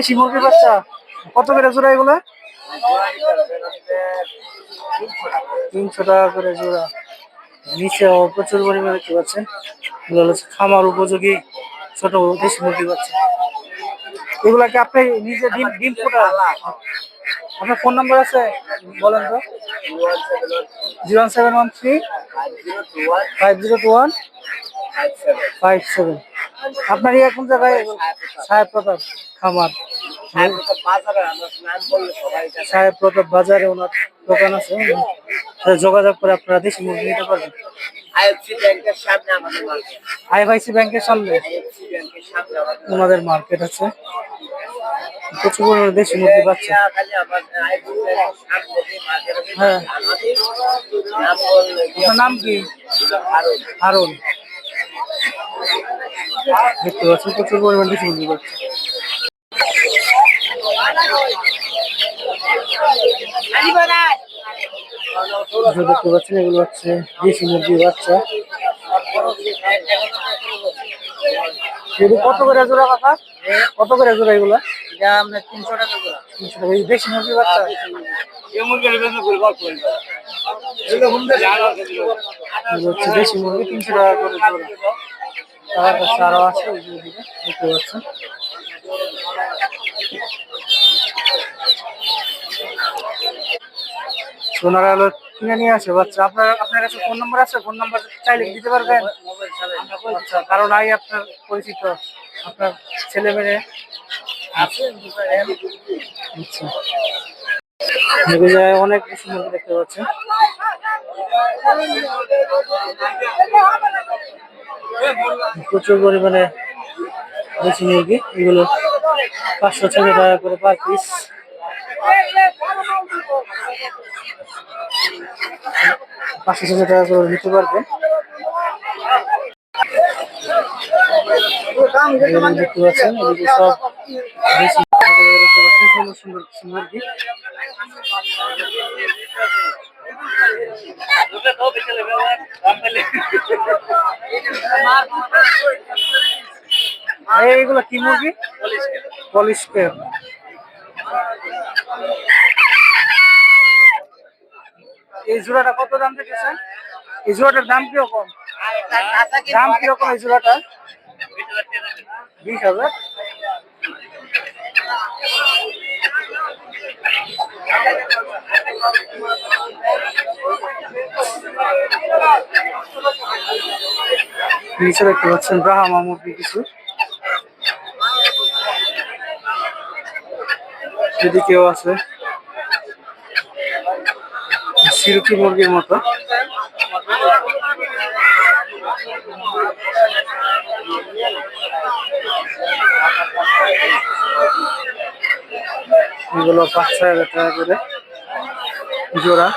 দেশি মুরগির বাচ্চা? কত করে জোড়া এগুলো? তিনশো টাকা করে জোড়া। নিচেও প্রচুর পরিমাণে দেখতে পাচ্ছেন হচ্ছে খামার উপযোগী ছোট দেশি মুরগির বাচ্চা। এগুলাকে আপনি নিজে ডিম ডিম ফোটা আপনার ফোন নাম্বার আছে? বলেন তো। Zero one seven one three five zero two one five seven. আপনার এই এখন জায়গায়? সাহেব প্রতাপ খামার। সাহেব প্রতাপ বাজারে ওনার দোকান আছে। যোগাযোগ করে আপনারা দেশি মুরগি নিতে পারবেন। আইএফআইসি ব্যাংকের সামনে ওনাদের মার্কেট আছে। প্রচুর পরিমাণে দেশি মুরগি আছে হ্যাঁ। নাম কি? হারুন। দেখতে পাচ্ছেন প্রচুর পরিমাণে দেশি মুরগি যে দেখতে পাচ্ছেন এগুলো হচ্ছে দেশি মুরগি বাচ্চা। কত করে জোড়া কাকা? কত করে জোড়া এগুলো? তিনশো টাকা তিনশো টাকা। এই দেশি মুরগি। বাচ্চা দেশি মুরগি তিনশো টাকা করে জোড়া। তার আছে দেখতে ওনারা হলো কিনে নিয়ে আপনার আপনার কাছে ফোন আছে? ফোন নাম্বার চাইলে দিতে আচ্ছা কারণ আই আপনার পরিচিত, আপনার ছেলে মেয়ে আচ্ছা। অনেক মুরগি দেখতে পাচ্ছেন। প্রচুর পরিমাণে দেশি মুরগি এগুলো পাঁচশো ছশো টাকা করে পার পিস পাঁচশো ছশো টাকা করে নিতে পারবেন দেখতে পাচ্ছেন সব সুন্দর সুন্দর মুরগি এইগুলো কি মুরগি? পলিশ কেপ এই জোড়াটা কত দাম দেখেছেন এই জোড়াটার দাম কীরকম? দাম কীরকম এই জোড়াটা বিশ হাজার। নিচে দেখতে পাচ্ছেন ব্রাহ্মা মুরগি কিছু এদিকেও আছে, সিরকি মুরগির মতো। এগুলো পাঁচ ছয় হাজার টাকা করে, জোড়া।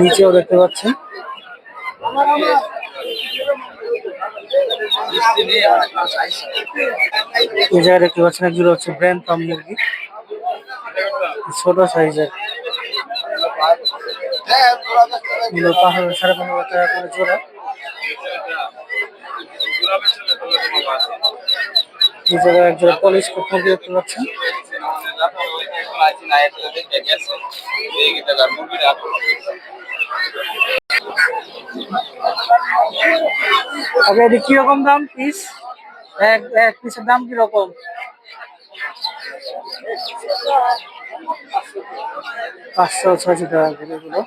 নিচেও দেখতে জায়গায় দেখতে পাচ্ছেন একজন হচ্ছে ব্র্যান্ড পাম মুরগি ছোট সাইজের মুরগি দেখতে পাচ্ছেন আগে এটি কীরকম দাম পিস এক এক পিসের দাম কীরকম? পাঁচশো, ছয়শো টাকা করে এগুলো।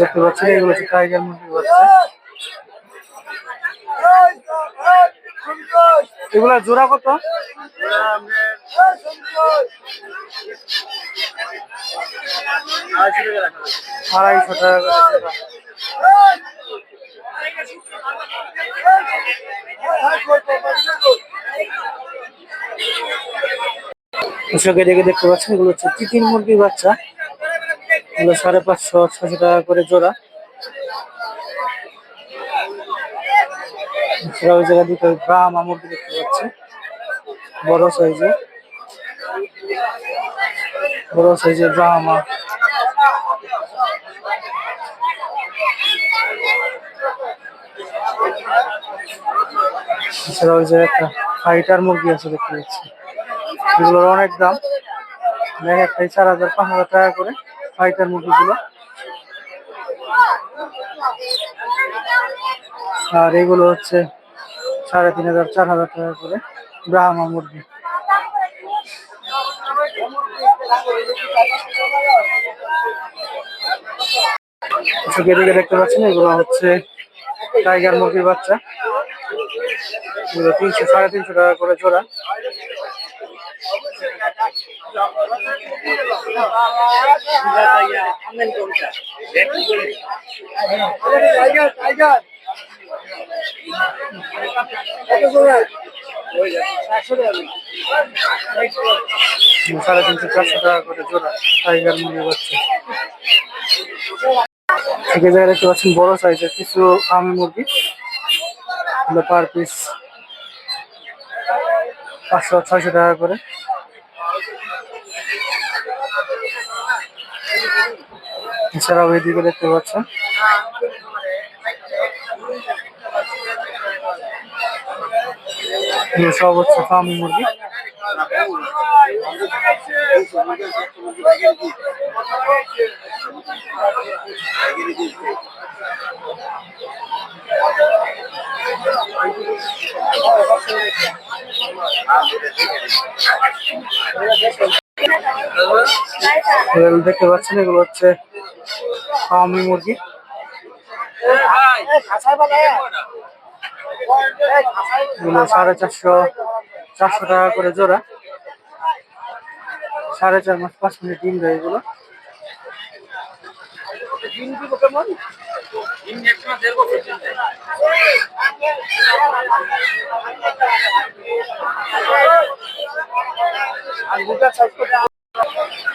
দেখতে পাচ্ছেন এগুলো হচ্ছে টাইগার মুরগি বাচ্চা এগুলা জোড়া কত? আড়াইশো টাকা কৃষকের দিকে দেখতে পাচ্ছেন, এগুলো হচ্ছে তিতির মুরগির বাচ্চা। এগুলো সাড়ে পাঁচশো ছশো টাকা করে জোড়া। এছাড়া ওই জায়গা দিকে ব্রাহ্মা মুরগি দেখতে পাচ্ছি। বড় সাইজের। বড় সাইজের ব্রাহ্মা এছাড়া ওই জায়গায় একটা ফাইটার মুরগি আছে দেখতে পাচ্ছি। এগুলোর অনেক দাম। এক একটাই চার হাজার, পাঁচ হাজার টাকা করে ফাইটার মুরগিগুলো আর এগুলো হচ্ছে সাড়ে তিন হাজার চার হাজার টাকা করে ব্রাহ্মা মুরগি। দেখতে পাচ্ছেন এগুলো হচ্ছে টাইগার মুরগির বাচ্চা। এগুলো তিনশো সাড়ে তিনশো টাকা করে জোড়া। সাড়ে তিনশো চারশো টাকা করে জোড়া টাইগার এক জায়গায় দেখতে পাচ্ছেন বড় সাইজের কিছু আমি মুরগি। পার পিস পাঁচশো, ছয়শো টাকা করে। এছাড়াও এদিকে দেখতে পাচ্ছেন সব হচ্ছে ফার্মি মুরগি। দেখতে পাচ্ছেন এগুলো হচ্ছে ফার্মি মুরগি। এগুলো সাড়ে চারশো চারশো টাকা করে জোড়া। সাড়ে চার মাস, পাঁচ মিনিট ডিম দেয় এগুলো।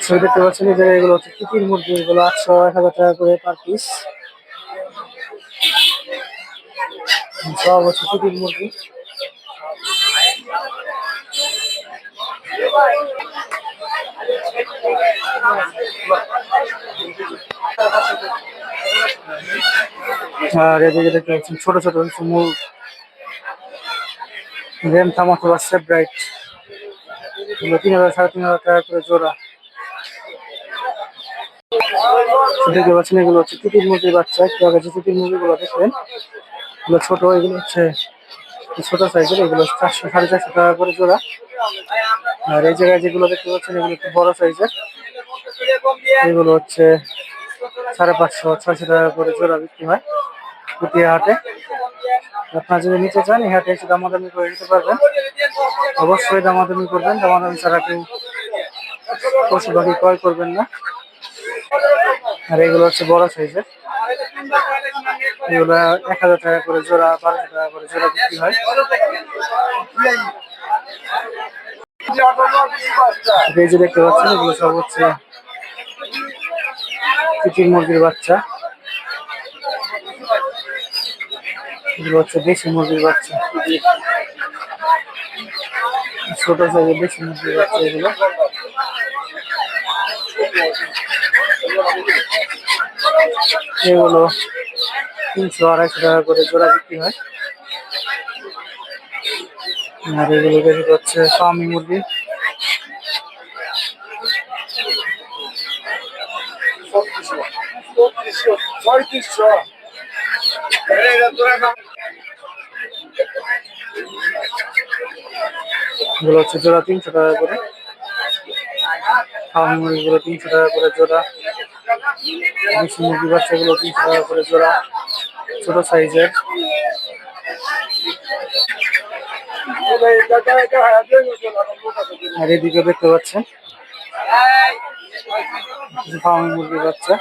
ছবি দেখতে পাচ্ছেন এগুলো হচ্ছে তিতির মুরগি, এগুলো আটশো, এক হাজার টাকা করে পার পিস সব হচ্ছে তিতির মুরগি। আর এদিকে দেখতে পাচ্ছেন ছোট ছোট কিছু মুগ রেম থামা অথবা সেব্রাইট তিন হাজার, সাড়ে তিন হাজার টাকা করে জোড়া। দেখতে পাচ্ছেন এগুলো হচ্ছে তিতির মুরগির বাচ্চা। একটু আগে যে তিতির মুরগিগুলো দেখলেন এগুলো ছোট, এগুলো হচ্ছে ছোট সাইজের এগুলো চারশো, সাড়ে চারশো টাকা করে জোড়া। আর এই জায়গায় যেগুলো দেখতে পাচ্ছেন, এগুলো একটু বড় সাইজের এগুলো হচ্ছে সাড়ে পাঁচশো, ছয়শো টাকা করে জোড়া বিক্রি হয় পুটিয়া হাটে। আপনারা যদি নিতে চান, এই হাটে এসে দামাদামি করে নিতে পারবেন। অবশ্যই দামাদামি করবেন। দামাদামি ছাড়া কেউ পশু পাখি ক্রয় করবেন না। আর এগুলো হচ্ছে বড় সাইজের এগুলো এক হাজার টাকা করে জোড়া বারোশো টাকা করে জোড়া বিক্রি হয়। এই যে দেখতে পাচ্ছেন, এগুলো সব হচ্ছে চিচির মুরগির বাচ্চা। এগুলো হচ্ছে দেশি মুরগির বাচ্চা। ছোট সাইজের দেশি মুরগির বাচ্চা এগুলো। এগুলো তিনশো আড়াইশো টাকা করে জোড়া বিক্রি হয়। আর এগুলো বেশি হচ্ছে ফার্মি মুরগি। এগুলো হচ্ছে জোড়া তিনশো টাকা করে। ফার্মি মুরগিগুলো তিনশো টাকা করে জোড়া। দেশি মুরগি বাচ্চাগুলো তিনশো টাকা করে জোড়া। ছোট সাইজের। আর এদিকে দেখতে পাচ্ছেন ফার্মি মুরগির বাচ্চা।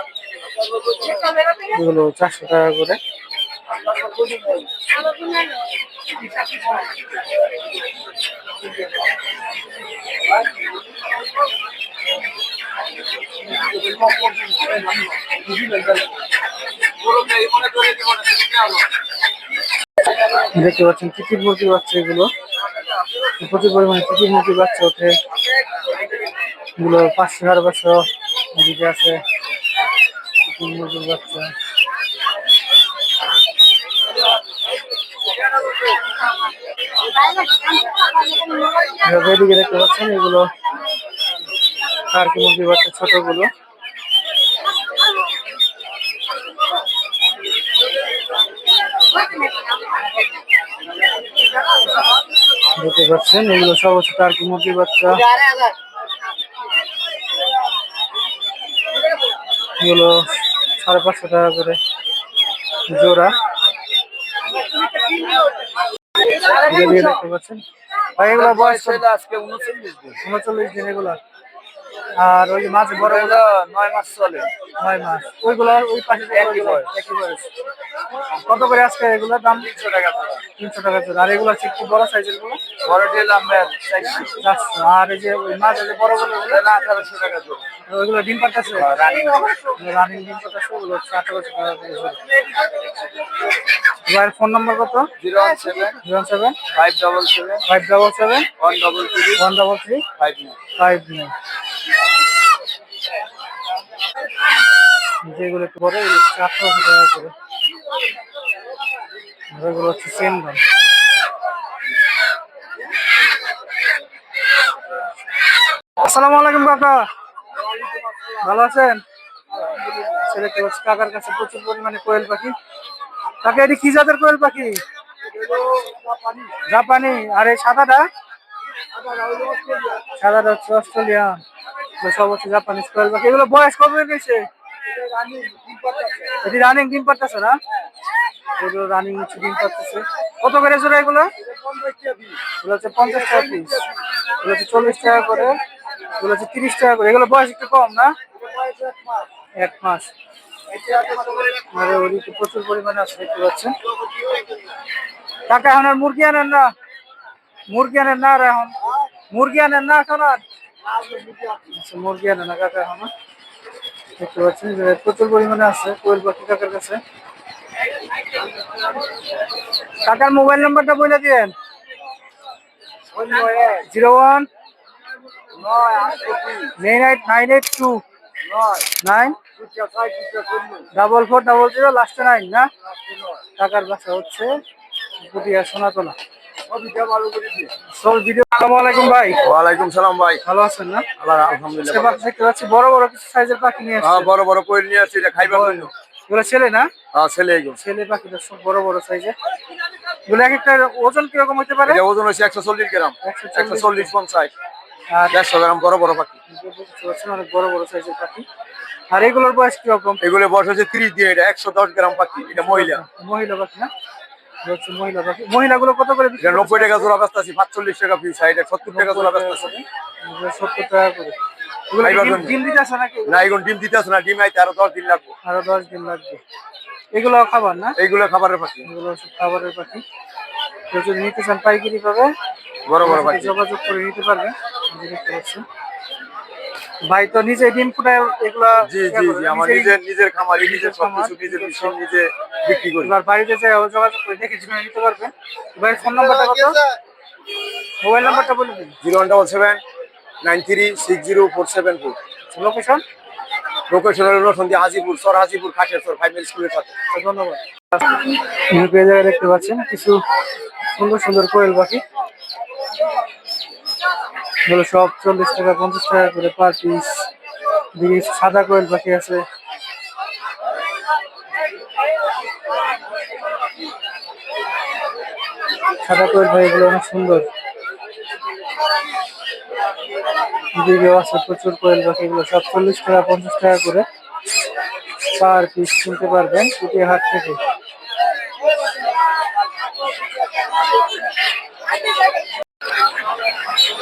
এগুলো চারশো টাকা করে। দেখতে পাচ্ছেন তিতির মুরগির বাচ্চা এগুলো। প্রচুর পরিমাণে তিতির মুরগির বাচ্চা ওঠে। এগুলো পাঁচশো সাড়ে পাঁচশো এদিকে আছে বাচ্চা। দেখতে পাচ্ছেন এগুলো টার্কি মুরগির বাচ্চা, ছোটগুলো। দেখতে পাচ্ছেন এগুলো সব হচ্ছে টার্কি মুরগির বাচ্চা? এগুলো সাড়ে পাঁচশো টাকা করে জোড়া। দেখতে পাচ্ছেন। ভাই এগুলো বয়স? আজকে উনচল্লিশ দিন। উনচল্লিশ দিন এগুলো। আর ওই মাছ বড় বড় নয় মাস চলে। নয় মাস। ওইগুলো ওই পাশে একই বয়স। একই বয়স। কত করে আজকে এগুলোর দাম? তিনশো টাকা তিনশো টাকা করে। আর এগুলো হচ্ছে একটু বড় সাইজেরগুলো বড় ডিল আমরা চারশো। চারশো। আর এই যে ওই মাছ আছে বড় বড় ওগুলো না আঠারোশো টাকা জোর ওইগুলো ডিম পাঠাচ্ছে রানিং রানিং ডিম পাঠাচ্ছে ওগুলো হচ্ছে আঠারোশো টাকা করে ফোন নাম্বার কত? Zero one seven. Zero seven. Five double seven. Five double seven. One double three. One double three. Five nine. Five nine. যেগুলো একটু বড় হচ্ছে আঠারোশো টাকা করে এগুলো হচ্ছে সেম দাম আসসালামু আলাইকুম কাকা। ভালো আছেন? দেখতে পাচ্ছি কাকার কাছে প্রচুর পরিমাণে কোয়েল পাখি। কাকা, এটি কি জাতের কোয়েল পাখি? জাপানি। আর এই সাদাটা? সাদাটা হচ্ছে অস্ট্রেলিয়ান। সব হচ্ছে জাপানিজ কোয়েল পাখি। এগুলো বয়স কবে গেছে এটি রানিং ডিম পারতেছে না? এগুলো রানিং হচ্ছে ডিম পারতেছে কত করে জোড়া এগুলো? এগুলো হচ্ছে পঞ্চাশ টাকা পিস এগুলো হচ্ছে চল্লিশ টাকা করে। এগুলো হচ্ছে তিরিশ টাকা করে। এগুলো বয়স একটু কম না? এক মাস। আর ওদিকে প্রচুর পরিমাণে আছে দেখতে পাচ্ছেন। কাকা এখন আর মুরগি আনেন না? মুরগি আনেন না আর এখন? মুরগি আনেন না এখন আর? আচ্ছা, মুরগি আনেন না কাকা এখন। দেখতে পাচ্ছেন যে প্রচুর পরিমাণে আছে কোয়েল পাখি কাকার কাছে। কাকার মোবাইল নাম্বারটা বলে দিয়েন। Zero one nine eight nine eight two nine double four double zero, লাস্টে নাইন, না? টাকার বাসা হচ্ছে পুটিয়া সোনাতলা। ওয়ালাইকুম সালাম ভাই। ভালো আছেন না? আলহামদুলিল্লাহ দেখতে পাচ্ছি বড় বড় কিছু সাইজের পাখি নিয়ে আসছে বড় বড় কোয়েল নিয়ে আসছি এটা খাইবার জন্য। এগুলো ছেলে না? হ্যাঁ ছেলে এগুলো। ছেলে পাখিটা সব বড় বড় সাইজের এগুলো এক একটা ওজন কীরকম হতে পারে? এটা ওজন হচ্ছে একশো চল্লিশ গ্রাম। 140 একশো চল্লিশ পঞ্চাশ। আর দেড়শো গ্রাম বড় বড় পাখি। অনেক বড় বড় সাইজের পাখি। আর এগুলোর বয়স কীরকম? এগুলো বয়স হচ্ছে ত্রিশ দিন এটা একশো দশ গ্রাম পাখি এটা মহিলা। মহিলা পাখি না? হচ্ছে মহিলা পাখি মহিলাগুলো কত করে বিক্রি নব্বই টাকা জোড়া ব্যস্ত আছি পাঁচচল্লিশ টাকা পিস এটা সত্তর টাকা জোড়া ব্যস্ত আছে। সত্তর টাকা করে। ডিম- দিতে আছে নাকি? না এখন ডিম দিতে আছে না ডিম আইতে আরও দশ দিন লাগবে। আরও দশ দিন লাগবে। এগুলো খাবার না? খাবারের পাখি। এগুলো সব খাবারের পাখি। কেউ যদি নিতে চান পাইকারি পাবে বড় বড় পাখি। যোগাযোগ করে নিতে পারবে দেখতে পাচ্ছেন। ভাই তো নিজে ডিম ফুটায় এগুলা জি জি জি আমার নিজের নিজের খামারি নিজের সব কিছু নিজের মেশিন নিজে বিক্রি করি। এবার বাড়িতে যাই যোগাযোগ করে দেখে শুনে নিতে পারবে। ভাই ফোন নাম্বারটা কত? মোবাইল নাম্বারটা বলে দিন। Zero one double seven nine three six zero four seven four location location হলো সন্ধি হাজিপুর সর হাজিপুর খাটের সর ফাইভ মিল স্কুলের সাথে ধন্যবাদ। দেখতে পাচ্ছেন কিছু সুন্দর সুন্দর কোয়েল পাখি। এগুলো সব চল্লিশ টাকা, পঞ্চাশ টাকা করে পার পিস সাদা কোয়েল পাখি আছে। সাদা কোয়েল পাখি এগুলো অনেক সুন্দর। দিকেও আছে প্রচুর কোয়েল পাখি এগুলো সব চল্লিশ টাকা, পঞ্চাশ টাকা করে পার পিস কিনতে পারবেন পুটিয়া হাট থেকে।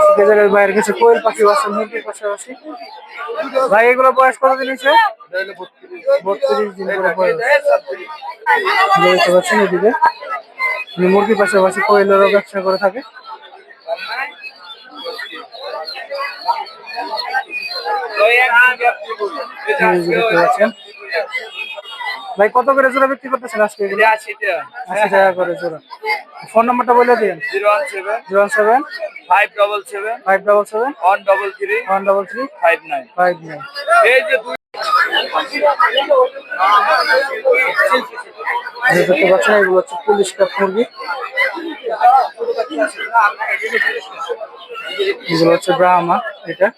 আজকে জায়গায় কোয়েল পাখি মুরগির পাশাপাশি। ভাই এগুলো বয়স কত বত্রিশ দিন করে বয়স। এদিকে। মুরগির কোয়েলেরও ব্যবসা করে থাকে। দেখতে পাচ্ছেন। ভাই কত করে জোড়া বিক্রি করতেছেন আজকে এগুলো? আশি টাকা করে জোড়া। ফোন নাম্বারটা বলে দিন। Zero one seven. Zero seven. Five double seven. Five double seven. One double three. One double three. Five nine. Five nine. এই যে দুই দেখতে পাচ্ছেন এগুলো হচ্ছে পুলিশ কাপ মুরগি। এগুলো হচ্ছে ব্রাহ্মা এটা।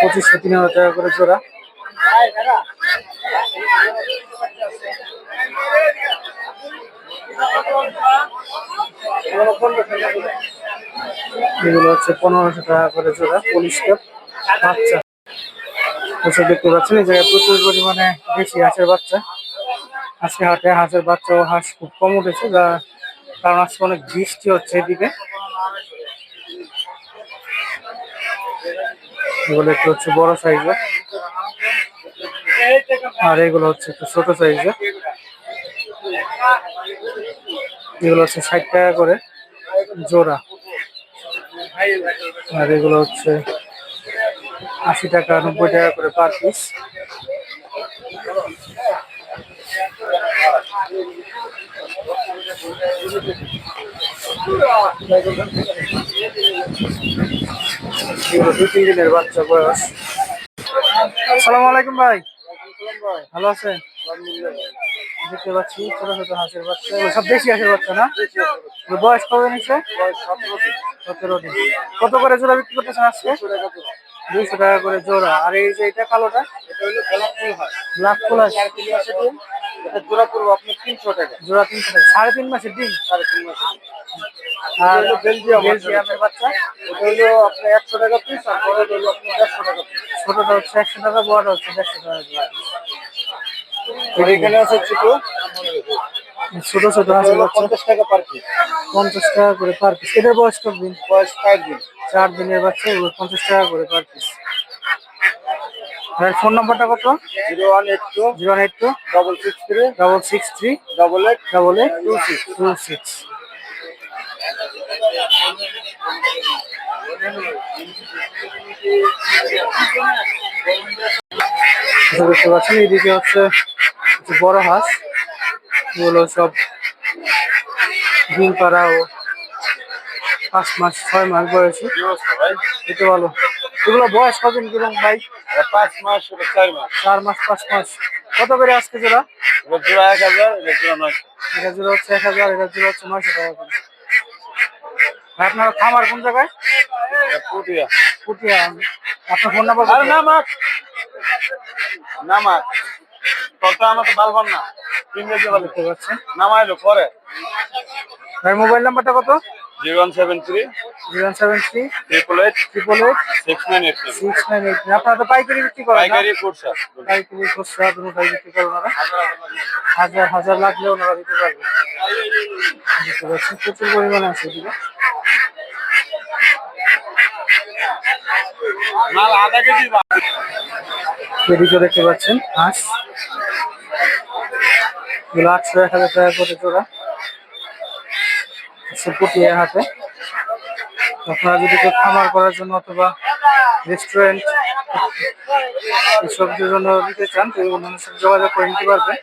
পঁচিশশো তিন হাজার টাকা করে জোড়া। এগুলো হচ্ছে পনেরোশো টাকা করে জোড়া কাপ, বাচ্চা। এসব দেখতে পাচ্ছেন, এই জায়গায় প্রচুর পরিমাণে বেশি হাঁসের বাচ্চা। আজকে হাটে হাঁসের বাচ্চা ও হাঁস খুব কম উঠেছে, যা কারণ আজকে অনেক বৃষ্টি হচ্ছে এদিকে। এগুলো একটু হচ্ছে বড় সাইজের আর এগুলো হচ্ছে একটু ছোট সাইজের এগুলো হচ্ছে ষাট টাকা করে জোড়া। আর এগুলো হচ্ছে আশি টাকা, নব্বই টাকা করে পার পিস দুই তিন দিনের বাচ্চা বয়স। সালাম আলাইকুম ভাই। ভালো আছেন? দেখতে পাচ্ছি ছোট ছোট হাঁসের বাচ্চা। সব দেশি হাঁসের বাচ্চা না? বয়স কবে নিচ্ছে সতেরো দিন। কত করে জোড়া বিক্রি করতেছেন আজকে? দুইশো টাকা করে জোড়া। আর এই যে এটা কালোটা ব্ল্যাক ফুল জোড়া পড়ব আপনার তিনশো টাকা। জোড়া তিনশো টাকা। সাড়ে তিন মাসের সাড়ে তিন মাস আর হলো বেলজিয়াম বেলজিয়ামের বাচ্চা? হলো আপনার একশো টাকা পিস আর বড়টা হলো আপনার দেড়শো টাকা ছোটটা হচ্ছে একশো টাকা বড়টা হচ্ছে দেড়শো টাকা। এখানে আছে ছোট ছোট হাঁসের বাচ্চা। পঞ্চাশ টাকা পার পিস পঞ্চাশ টাকা করে পার পিস এটার বয়স কত দিন? বয়স চার দিন। চার দিনের বাচ্চা এগুলো পঞ্চাশ টাকা করে পার পিস আর ফোন নাম্বারটা কত? Zero one eight two zero eight two double six three double six three double eight double eight two six two six দেখতে পাচ্ছেন এইদিকে হচ্ছে বড় হাঁস। এগুলো সব ডিম পাড়া ও পাঁচ মাস ছয় মাস বয়সী। ভাই এটা ভালো। এগুলো বয়স কদিন কীরকম ভাই? পাঁচ মাস চার মাস। চার মাস পাঁচ মাস। কত করে আজকে জোড়া? জোড়া এক হাজার এটা জোড়া নয়শো। এটা জোড়া হচ্ছে এক হাজার এটা জোড়া হচ্ছে নয়শো টাকা করে। আপনার খামার কোন জায়গায়? পুটিয়া। পুটিয়া। আপনার ফোন নাম্বার আরে না মাছ আমার তো বালবান না। তিনটে দিয়ে দেখতে পাচ্ছেন নামাইলো পরে। ভাই মোবাইল নাম্বারটা কত? Zero one seven three. Zero seven three. Triple eight triple eight six nine eight six nine eight আপনারা তো পাইকারি বিক্রি করেন? পাইকারি কোর্সা পাইকারি খুচরা দুটাই বিক্রি করেন ওনারা হাজার হাজার লাগলে ওনারা দিতে পারবে। প্রচুর পরিমাণে আছে এদিকে মাল আধা কেজি এদিকে দেখতে পাচ্ছেন, হাঁস। এগুলো আটশো এক হাজার টাকা করে জোড়া। পটিয়ে হাতে। আপনারা যদি কেউ খামার করার জন্য অথবা রেস্টুরেন্ট এসব জন্য নিতে চান, তো ওনাদের সাথে যোগাযোগ করে নিতে পারবেন।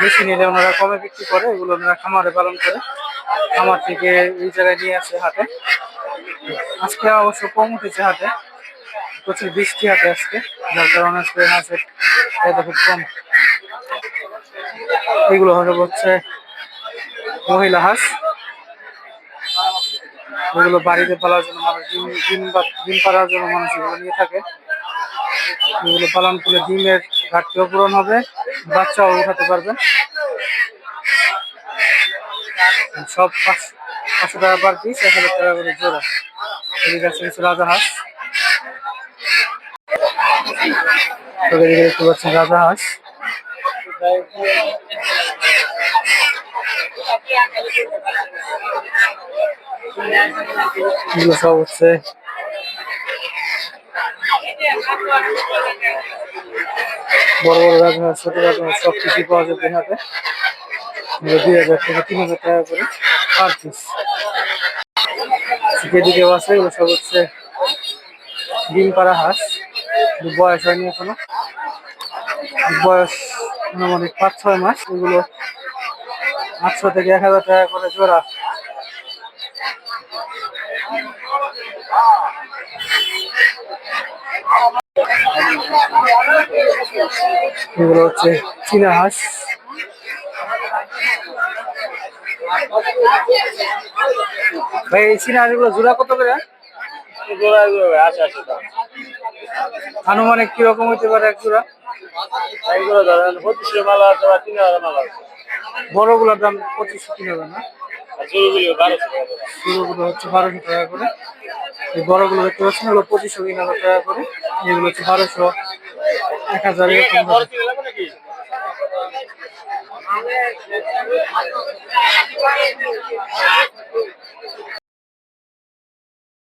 বেশি নিলে ওনারা কমে বিক্রি করে, এগুলো ওনারা খামারে পালন করে। খামার থেকে এই জায়গায় নিয়ে আসে হাটে। আজকে অবশ্য কম উঠেছে হাটে। প্রচুর বৃষ্টি হাতে আজকে, যার কারণে আজকে হাঁসের চাহিদা খুব কম। এগুলো হলো হচ্ছে মহিলা হাঁস। এগুলো বাড়িতে পালার জন্য মানুষ ডিম ডিম বা- ডিম পাড়ার জন্য মানুষ এগুলো নিয়ে থাকে। এগুলো পালন করলে ডিমের ঘাটতিও পূরণ হবে, বাচ্চাও উঠাতে পারবে। সব পাঁচ- পাঁচশো টাকা পার পিস এক হাজার টাকা করে জোড়া। এদিকে আছে রাজা হাঁস। তবে এদিকে দেখতে পাচ্ছেন রাজা হাঁস। এগুলো সব হচ্ছে বড় বড় রাজহাঁস ছোট রাজহাঁস সব কিছুই পাওয়া যাবে হাতে। দুই হাজার থেকে তিন হাজার টাকা করে পার পিস যেদিকে আছে, এগুলো সব হচ্ছে ডিম পাড়া হাঁস। বয়স হয়নি এখনও। বয়স মোটামুটি পাঁচ, ছয় মাস। এগুলো আটশো থেকে এক হাজার টাকা করে জোড়া। এগুলো হচ্ছে চীনা হাঁস। ভাই, এই চীনা হাঁসগুলো জোড়া কত করে? আচ্ছা আচ্ছা আনুমানিক কীরকম হইতে পারে এক জোড়া? এইগুলো ধরেন পঁচিশশো মালা আছে তিন হাজার মালা আছে। বড়গুলোর দাম পঁচিশশো তিন হাজার না হচ্ছে বারোশো টাকা করে। এই বড়গুলো দেখতে পাচ্ছেন এগুলো পঁচিশশো তিন হাজার টাকা করে। এগুলো হচ্ছে বারোশো এক হাজার